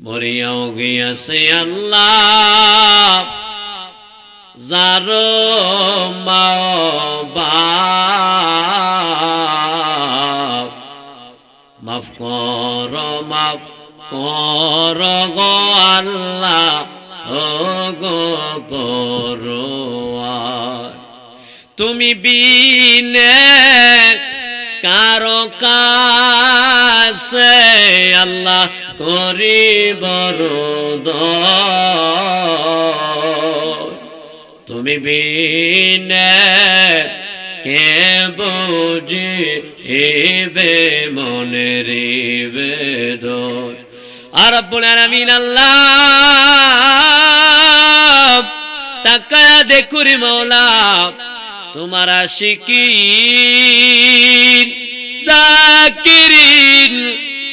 মরিয়াও গিয়াছে আল্লাহ যারো মাফ কর মাফ কর গো আল্লাহ গো। তুমি বিনে কারও কাছে আল্লাহ করি বড়। তুমি বিনে কে বুঝি এবে মনে রিবে আর আপনার আমিন আল্লাহ তাকায়া দেখুরি মৌলা, তোমার আশিকিন জাকিরিন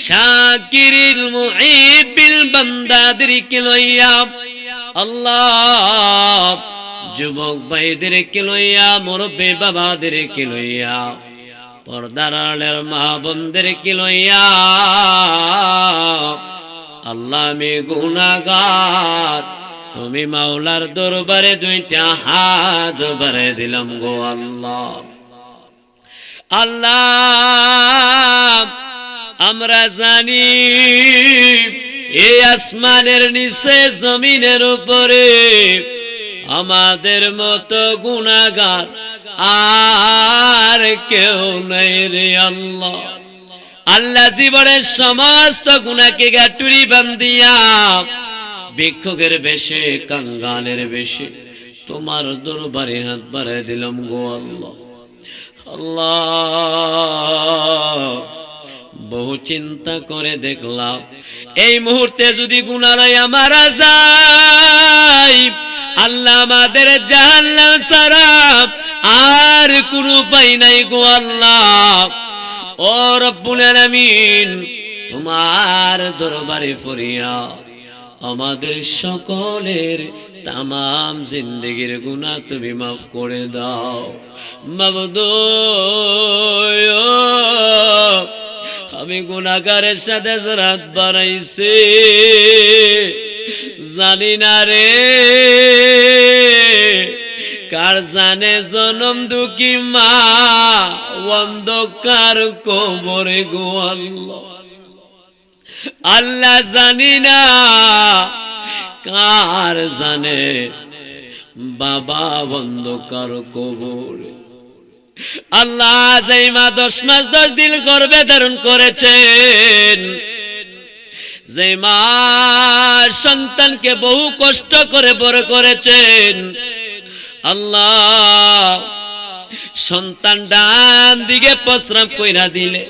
শাকিরিল মুহিবিল বান্দাদেরকে লইয়া, আল্লাহ যুবক ভাইদেরকে লইয়া, মুরব্বী বাবাদেরকে লইয়া, পর্দার আড়ের মা বোনদেরকে লইয়া, আল্লাহ আমি গুনাগার তুমি মাওলার দরবারে দুইটা হাত বারে দিলাম গো আল্লাহ। আল্লাহ আমরা জানি এই আসমানের নিচে, জমিনের উপরে আমাদের মতো গুণাগার আর কেউ নাই রে আল্লাহ। আল্লাহ জীবনের সমস্ত গুণাকে গাটুরি বান্দিয়া ভিক্ষুকের বেশে, কাঙ্গালের বেশে, তোমার দরবারে হাত বাড়াই দিলাম গো আল্লাহ। আল্লাহ বহু চিন্তা করে দেখলাম। এই মুহূর্তে যদি গুণালয় মারা যায়, আল্লাহ আমাদের জাহান্নাম ছাড়া আর কোন উপায় নাই গো আল্লাহ। ও রব্বুল আলামিন, তোমার দরবারে ফরিয়া আমাদের সকলের তামাম জিন্দগির গুণা তুমি মাফ করে দাও। মাবদ আমি গুণাগারের সাথে রাত বাড়াইছি জানি না রে, কার জানে জনম দুঃখী মা, অন্ধকার কোমরে গো আল্লাহ। আল্লাহ জানি না, কার জানে বাবা অন্ধকার কবর। আল্লাহ যেই মা দশ মাস দশ দিন গর্বে ধারণ করেছেন যে মা সন্তানকে বহু কষ্ট করে বড় করেছেন, আল্লাহ সন্তান ডান দিকে প্রস্রাব কইরা দিলে,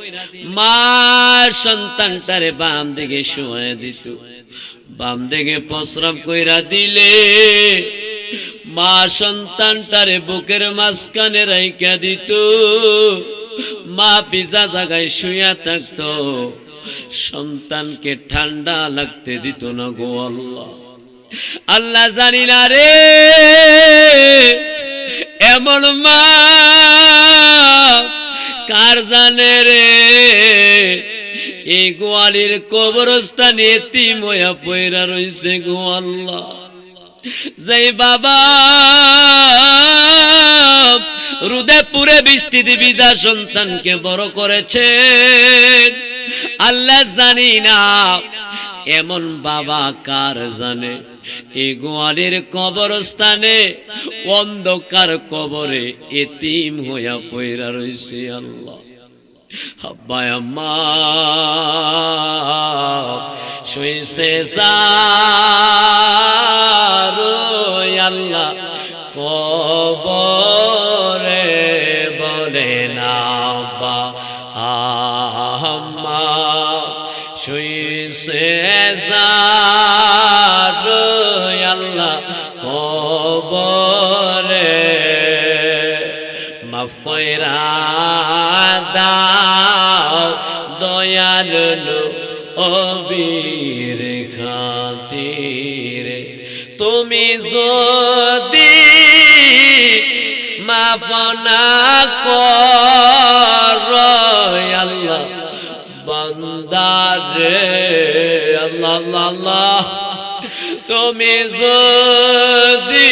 মা সন্তানটারে বাম দিকে শুয়ে দিত, বাম দিকে প্রস্রাব কইরা দিলে মা সন্তানটারে বুকের মাঝখানে রাইকা দিত। মা পিজা জায়গায় শুয়া থাকতো। সন্তানকে ঠান্ডা লাগতে দিত না গো আল্লাহ। আল্লাহ জানি না রে, এমন মা কার জানে রে? এই গোয়ালির কবরস্থানে এতিময়া পয়রা রইছে গো আল্লাহ। যেই বাবা রুদে পুরে বৃষ্টি দিবি যা সন্তানকে বড় করেছে আল্লাহ জানি না, এমন বাবা কার জানে? এই গোয়ালির কবরস্থানে, অন্ধকার কবরে এতিম হইয়া পয়রা রইছে আল্লাহ। আম্মা শুইছে আল্লাহ কবরে বলে না বা আম্মা শুইছে আল্লাহ কবরে। মাফ কইরা দাও দয়ালু অবীর যদি মাপনা কর বান্দারে আল্লাহ তুমি যদি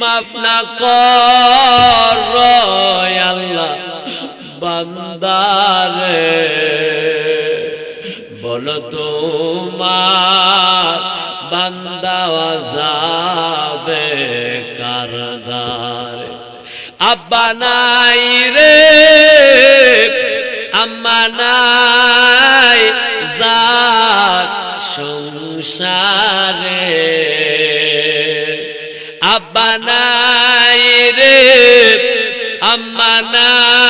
মাফ না কর বান্দারে বলো তোমার বান্দা যাবে কারদার। আব্বা নাই রে, আম্মা নাই, যার সংসারে। আব্বা নাই রে, আম্মা নাই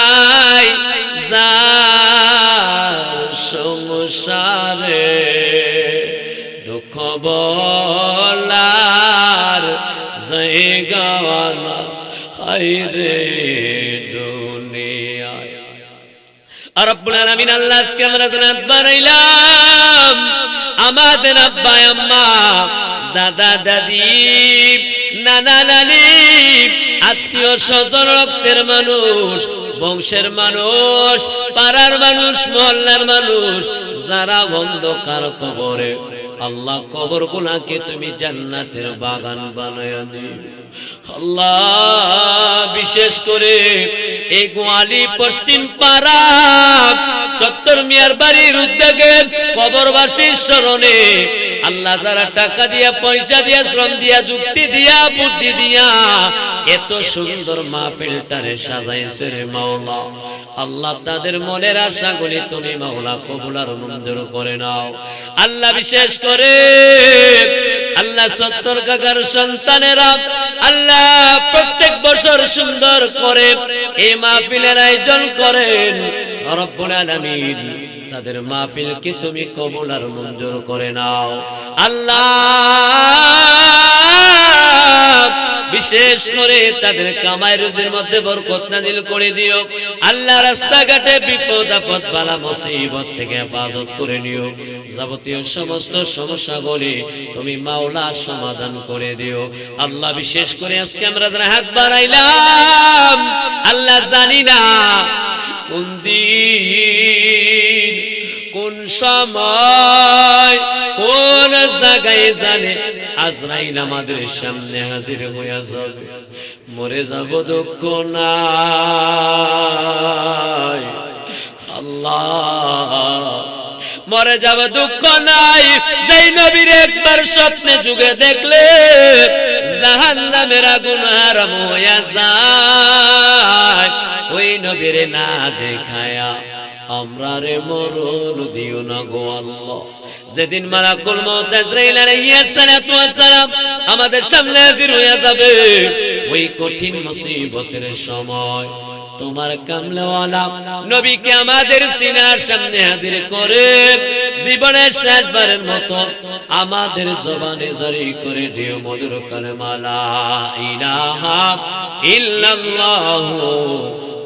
আমাদের আব্বা আম্মা, দাদা দাদি, নানা নানি, আত্মীয় স্বজন, রক্তের মানুষ, বংশের মানুষ, পাড়ার মানুষ, মহল্লার মানুষ, যারা অন্ধকার কবরে। আল্লাহ কবর গুলাকে তুমি জান্নাতের বাগান বানায় দিও। আল্লাহ, বিশেষ করে এই গোয়ালি পশ্চিম পাড়া সত্তর মিয়ার বাড়ির উদ্যোগে কবরবাসীর স্মরণে আল্লাহ যারা টাকা দিয়া, পয়সা দিয়া, শ্রম দিয়া, যুক্তি দিয়া, বুদ্ধি দিয়া এত সুন্দর মাহফিলটারে সাজাইছে রে মাওলা। আল্লাহ তাদের মনের আশাগুলি তুমি মাওলা কবুলার মঞ্জুর করে নাও। আল্লাহ বিশেষ করে আল্লাহ সত্তর কাকার সন্তানেরা আল্লাহ প্রত্যেক বছর সুন্দর করে এই মাহফিলের আয়োজন করেন। রব্বুল আলামিন, তাদের তুমি কবুল আর মঞ্জুর করে নাও। আল্লাহ বিশেষ করে তাদের কামাই রুজির মধ্যে বরকত নাজিল করে দিও। আল্লাহ রাস্তাঘাটে বিপদ, আপদ, বালা, মুসিবত থেকে হেফাজত করে নিও। যাবতীয় সমস্ত সমস্যাগুলি তুমি মাওলা সমাধান করে দিও। আল্লাহ বিশেষ করে আজকে আমরা হাত বাড়াইলাম, আল্লাহ জানি না কোন দিন সময়। কোন জায়গায় জানে? আজরাইল আমাদের সামনে হাজির হইয়া যাবে। মরে যাব দুঃখ নাই। আল্লাহ। মরে যাব দুঃখ নাই। যেই নবীর একবার স্বপ্নে যুগে দেখলে, জাহান্নামের আগুন আরাম হইয়া যায়। ওই নবীর না দেখায়া আমরা রে মরণ দিও না গো আল্লাহ। যেদিন মালাকুল মউত আমাদের সামনে হাজির হইয়া যাবে, ওই কঠিন মুসিবতের সময়। তোমার কামলাওয়ালা নবীকে আমাদের সিনার সামনে হাজির করে জীবনের শেষবারের মতো আমাদের জবানে জারি করে দিও, মধুর কালেমালা ইলাহা ইল্লাল্লাহু।